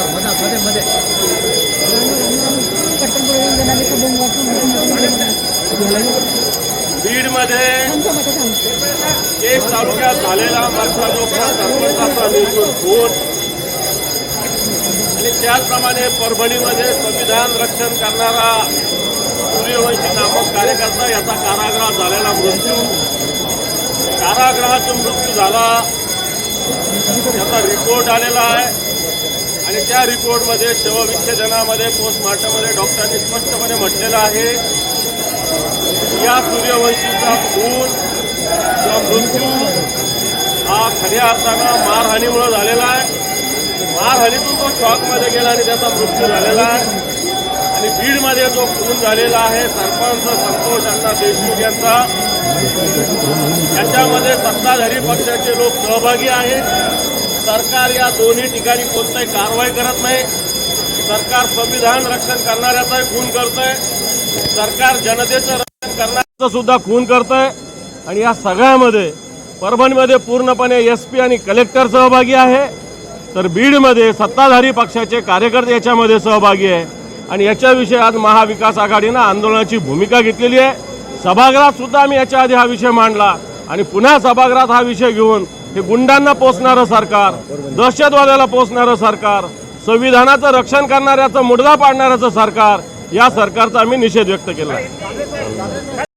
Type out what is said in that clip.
बीडमध्ये बीडमध्ये एक तालुक्यात झालेला माझा जो सरपंचाचा निर्गुण खून आणि त्याचप्रमाणे परभणीमध्ये संविधान रक्षण करणारा सूर्यवंशी नामक कार्यकर्ता याचा कारागृहात झालेला मृत्यू. कारागृहाचा मृत्यू झाला. याचा रिपोर्ट आलेला आहे. आणि त्या रिपोर्टमध्ये शवविच्छेदनामध्ये पोस्टमार्टममध्ये डॉक्टरांनी स्पष्टपणे म्हटलेलं आहे या सूर्यवंशीचा खून किंवा मृत्यू हा खऱ्या अर्थानं मारहाणीमुळे झालेला आहे. मारहाणीतून तो शॉकमध्ये गेला आणि त्याचा मृत्यू झालेला आहे. आणि बीडमध्ये जो खून झालेला आहे सरपंच संतोष अण्णा देशमुख यांचा याच्यामध्ये सत्ताधारी पक्षाचे लोक सहभागी आहेत. सरकार या दोन्ही ठिकाणी कोणताही कारवाई करत नाही. सरकार संविधान रक्षण करणाऱ्याचाही खून करतंय. सरकार जनतेचं रक्षण करण्याचं सुद्धा खून करतंय. आणि या सगळ्यामध्ये परभणीमध्ये पूर्णपणे एस पी आणि कलेक्टर सहभागी आहे. तर बीडमध्ये सत्ताधारी पक्षाचे कार्यकर्ते याच्यामध्ये सहभागी आहे. आणि याच्याविषयी आज महाविकास आघाडीनं आंदोलनाची भूमिका घेतलेली आहे. सभागृहात सुद्धा आम्ही याच्या आधी हा विषय मांडला. आणि पुन्हा सभागृहात हा विषय घेऊन हे गुंडांना पोचणारं सरकार दहशतवादाला पोचणारं सरकार संविधानाचं रक्षण करणाऱ्याचं मुडदा पाडणाऱ्याचं सरकार या सरकारचा आम्ही निषेध व्यक्त केला